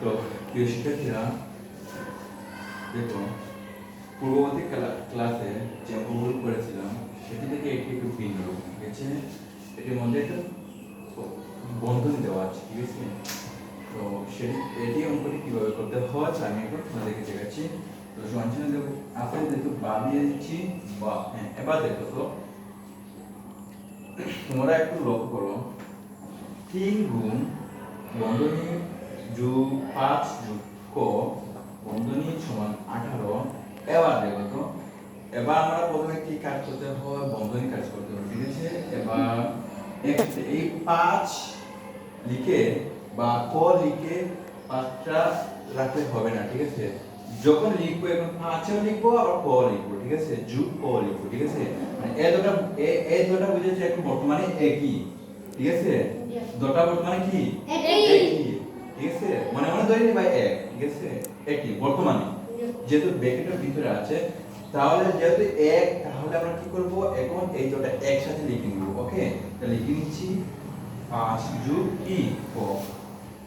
তো প্রিয় শিক্ষার্থীরা দেখো পূর্ববর্তী ক্লা- ক্লাসে যে অঙ্কগুলো করেছিলাম, সেটি থেকে এটি একটু ভিন্ন ঠিক আছে? এটির মধ্যে একটা বন্ধনী দেওয়া আছে, ঠিক আছে? তো সেটি, এটি অঙ্কটি কীভাবে করতে হয় আমি একটু তোমাদেরকে দেখাচ্ছি। তো সঞ্চয় দেখো আপনি যেহেতু বা দিয়ে দিচ্ছি, বা হ্যাঁ এবার দেখো তো। তোমরা একটু লক্ষ্য করো। তিন গুণ বন্ধনী যোগ যোগ ক বন্ধনী সমান আঠারো এবার দেখো তো এবার আমরা প্রথমে কি কাজ করতে হয় বন্ধনী কাজ করতে হবে ঠিক আছে এবার এই পাঁচ লিখে বা ক লিখে পাঁচটা রাখতে হবে না ঠিক আছে যখন লিখব এখন পাঁচেও লিখব আবার ক লিখব ঠিক আছে যুগ ক লিখব ঠিক আছে মানে এ দুটা এ- দুটা বুঝেছে এখন বর্তমানে একই ঠিক আছে দুটা বর্তমানে কি একই। ঠিক আছে মানে মনে ধরে নি ভাই এক ঠিক আছে একই বর্তমানে? যেহেতু ব্র্যাকেটের ভিতরে আছে তাহলে যেহেতু এক তাহলে আমরা কি করব? এখন এই দুটো একসাথে লিখে নিব ওকে? তাহলে লিখে নিচ্ছি পাঁচ যোগ কি?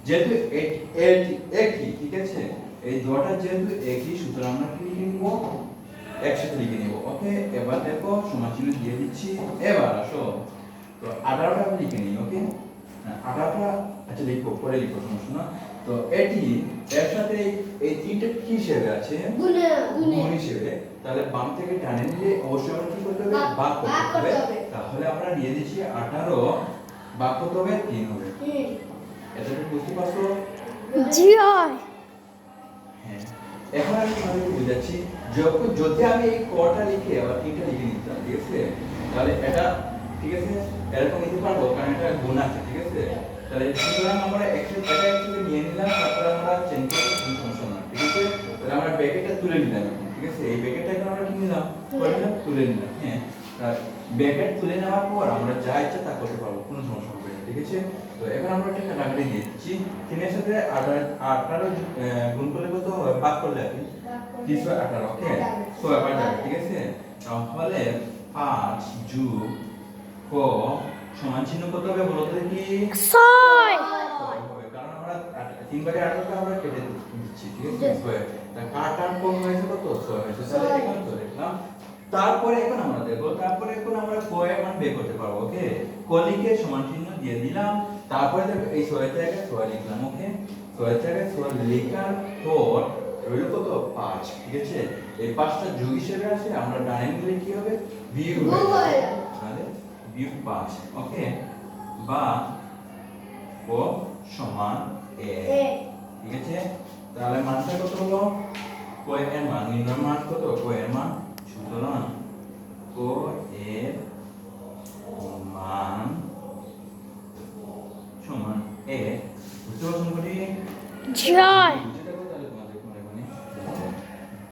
যেহেতু এক- এক- একই ঠিক আছে? এই দুটা যেহেতু একই সুতরাং আমরা কি লিখে নিব? একসাথে লিখে নিব ওকে? এবার দেখো সমান চিহ্ন দিয়ে দিচ্ছি। এবার আসো। তো আঠারোটা আমি লিখে নিই ওকে? আঠারোটা আচ্ছা লিখব পরে লিখব সমস্যা না। তো এটি এর সাথে এই তিনটে কি হিসেবে আছে? গুণে হিসেবে। তাহলে বাম থেকে টানে নিলে অবশ্যই আমরা কি করতে হবে? ভাগ করতে হবে। তাহলে আমরা নিয়ে দিচ্ছি আঠারো ভাগ করতে হবে তিন হবে। হুম এটা কি বুঝতে পারছ? জি হয় হ্যাঁ। এখন আমি তোমাদেরকে বুঝাচ্ছি যখন যদি আমি এই কটা লিখে আবার তিনটা লিখে নিতাম ঠিক আছে? তাহলে এটা ঠিক আছে? এরকম নিতে পারব কারণ এটা গুণ আছে, ঠিক আছে? তাহলে সুতরাং আমরা একসাথে এটা একসাথে নিয়ে নিলাম, তারপরে আমরা চেঞ্জ করতে ঠিক আছে? তাহলে আমরা ব্যাকেটটা তুলে নিলাম ঠিক আছে? এই ব্যাকেটটা এখন আমরা কি নিলাম? তুলে নিলাম হ্যাঁ? আর ব্যাকেট তুলে নেওয়ার পর আমরা যা ইচ্ছা তা করতে পারব, কোনো সমস্যা হবে ঠিক আছে? তো এখন আমরা একটা কাটাকাটি দিচ্ছি তিনের সাথে আঠারো গুণ করলে কত হয় ভাগ করলে আর তিনশো আঠারো ওকে তো যাবে ঠিক আছে? তাহলে পাঁচ যোগ ক সমান চিহ্ন কত হবে বলো তো দেখি ছয়। কারণ আমরা তিনবারে আঠারোটা আমরা কেটে দিচ্ছি ঠিক আছে? তা কাট কম হয়েছে কত? ছয় হয়েছে। তাহলে। এখানে তো দেখলাম তারপরে এখন আমরা দেখো তারপরে এখন আমরা কয়ের মান বের করতে পারব ওকে? কলিকে সমান চিহ্ন দিয়ে দিলাম তারপরে দেখো এই ছয় জায়গায় ছয় লিখলাম ওকে? ছয় জায়গায় ছয় লেখার পর রইল কত? পাঁচ ঠিক আছে? এই পাঁচটা যোগ হিসেবে আছে আমরা ডানে নিলে কি হবে? বিয়োগ গুণ হয়ে হয়ে যাবে। যাবে। তাহলে বিয়োগ পাঁচ ওকে বা ও সমান এ ঠিক আছে? তাহলে মানটা কত হলো? কয় এর মান নির্ণয় মান কত? কয় এর মান। সুতরাং ক এর মান সমান এ। বুঝতে পারছ অঙ্কটি? জি হয় বুঝে